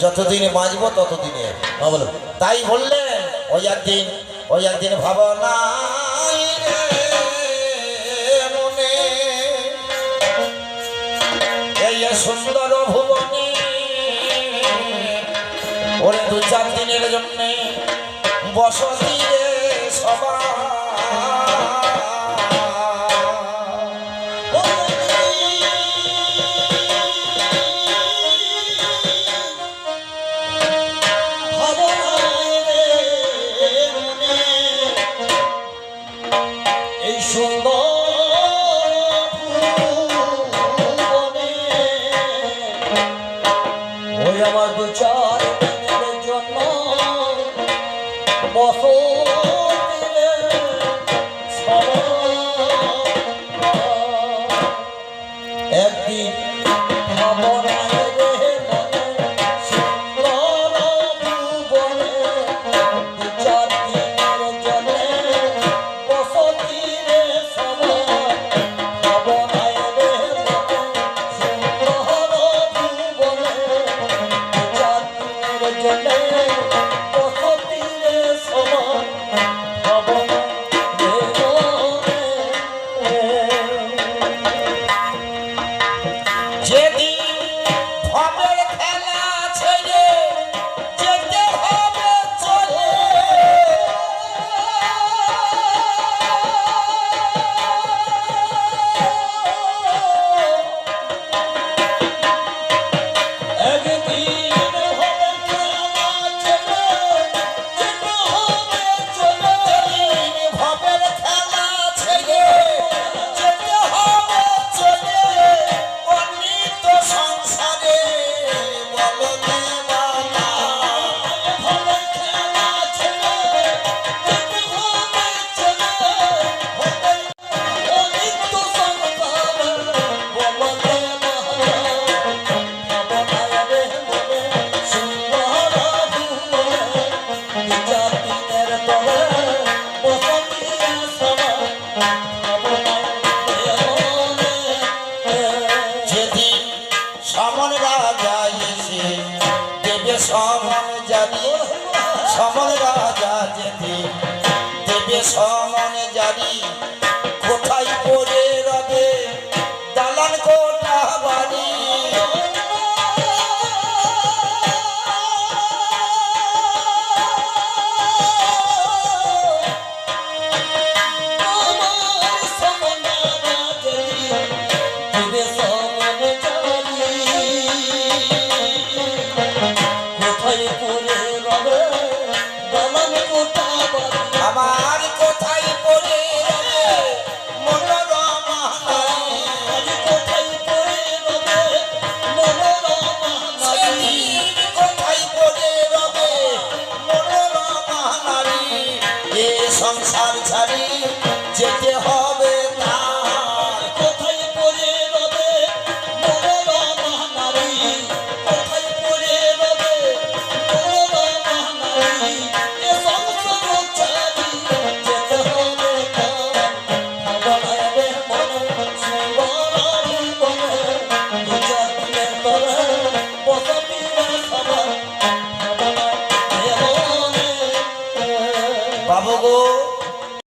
যতদিনে বাঁচব ততদিনে বলো তাই বললে ওই একদিন ওই একদিন ভাবনা মনে। এই সুন্দর ভুবনে, ওরে দু চার দিনের জন্যে বসতি ওই আমার দু চার যে সমল রাজা যেতে দেবে সব Vamos, vamos.